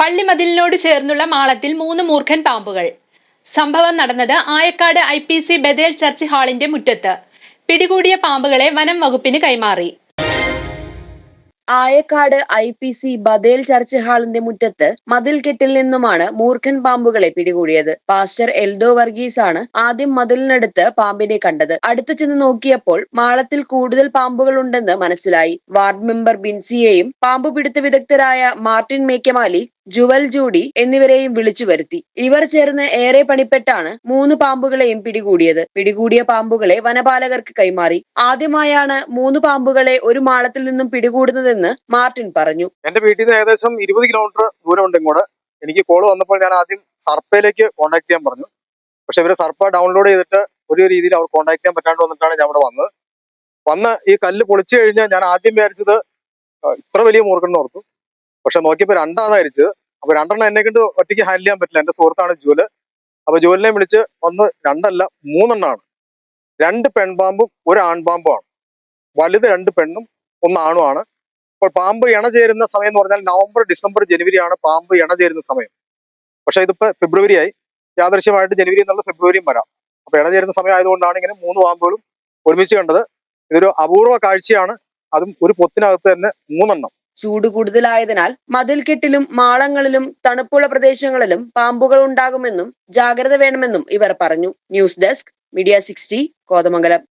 പള്ളിമതിലിനോട് ചേർന്നുള്ള മാളത്തിൽ മൂന്ന് മൂർഖൻ പാമ്പുകൾ. സംഭവം നടന്നത് Ayakkad I P C Bethel church ഹാളിന്റെ മുറ്റത്ത്. പിടികൂടിയ പാമ്പുകളെ വനം വകുപ്പിന് കൈമാറി. Ayakkad I P C Bethel church ഹാളിന്റെ മുറ്റത്ത് മതിൽക്കെട്ടിൽ നിന്നുമാണ് മൂർഖൻ പാമ്പുകളെ പിടികൂടിയത്. പാസ്റ്റർ എൽദോ വർഗീസ് ആണ് ആദ്യം മതിലിനടുത്ത് പാമ്പിനെ കണ്ടത്. അടുത്തു ചെന്ന് നോക്കിയപ്പോൾ മാളത്തിൽ കൂടുതൽ പാമ്പുകൾ ഉണ്ടെന്ന് മനസ്സിലായി. വാർഡ് മെമ്പർ ബിൻസിയെയും പാമ്പ് പിടുത്ത വിദഗ്ധരായ മാർട്ടിൻ മേക്കമാലി ജുവൽ ജൂഡി എന്നിവരെയും വിളിച്ചു വരുത്തി. ഇവർ ചേർന്ന് ഏറെ പണിപ്പെട്ടാണ് മൂന്ന് പാമ്പുകളെയും പിടികൂടിയത്. പിടികൂടിയ പാമ്പുകളെ വനപാലകർക്ക് കൈമാറി. ആദ്യമായാണ് മൂന്ന് പാമ്പുകളെ ഒരു മാളത്തിൽ നിന്നും പിടികൂടുന്നതെന്ന് മാർട്ടിൻ പറഞ്ഞു. എന്റെ വീട്ടിൽ നിന്ന് ഏകദേശം ഇരുപത് കിലോമീറ്റർ ദൂരമുണ്ട് ഇങ്ങോട്ട്. എനിക്ക് കോൾ വന്നപ്പോൾ ഞാൻ ആദ്യം സർപ്പയിലേക്ക് കോൺടാക്ട് ചെയ്യാൻ പറഞ്ഞു. പക്ഷെ ഇവർ സർപ്പ ഡൗൺലോഡ് ചെയ്തിട്ട് ഒരു രീതിയിൽ അവർ കോൺടാക്ട് ചെയ്യാൻ പറ്റാണ്ട് വന്നിട്ടാണ് ഞാൻ ഇവിടെ വന്നത്. വന്ന് ഈ കല്ല് പൊളിച്ചു കഴിഞ്ഞാൽ ഞാൻ ആദ്യം വിചാരിച്ചത് ഇത്ര വലിയ മൂർഖൻ ഓർത്തു. പക്ഷെ നോക്കിയപ്പോൾ രണ്ടാണ് അരിച്ചത് അപ്പൊ രണ്ടെണ്ണം എന്നെ കൊണ്ട് ഒറ്റയ്ക്ക് ഹാൻഡിൽ ചെയ്യാൻ പറ്റില്ല. എന്റെ സുഹൃത്താണ് ജൂൽ അപ്പൊ ജൂലിനെ വിളിച്ച് ഒന്ന് രണ്ടല്ല മൂന്നെണ്ണമാണ് രണ്ട് പെൺപാമ്പും ഒരു ആൺപാമ്പുമാണ് വലുത് രണ്ട് പെണ്ണും ഒന്ന് ആണുമാണ് അപ്പോൾ പാമ്പ് ഇണ ചേരുന്ന സമയം എന്ന് പറഞ്ഞാൽ നവംബർ ഡിസംബർ ജനുവരി ആണ് പാമ്പ് ഇണ ചേരുന്ന സമയം. പക്ഷെ ഇതിപ്പോ ഫെബ്രുവരി ആയി. യാദൃശ്യമായിട്ട് ജനുവരി എന്നുള്ള ഫെബ്രുവരിയും വരാം. അപ്പൊ ഇണ ചേരുന്ന സമയം ആയതുകൊണ്ടാണ് ഇങ്ങനെ മൂന്ന് പാമ്പുകളും ഒരുമിച്ച് കണ്ടത്. ഇതൊരു അപൂർവ കാഴ്ചയാണ്. അതും ഒരു പൊത്തിനകത്ത് തന്നെ മൂന്നെണ്ണം. ചൂട് കൂടുതലായതിനാൽ മതിൽക്കെട്ടിലും മാളങ്ങളിലും തണുപ്പുള്ള പ്രദേശങ്ങളിലും പാമ്പുകൾ ഉണ്ടാകുമെന്നും ജാഗ്രത വേണമെന്നും ഇവർ പറഞ്ഞു. News desk media sixty Kothamangalam.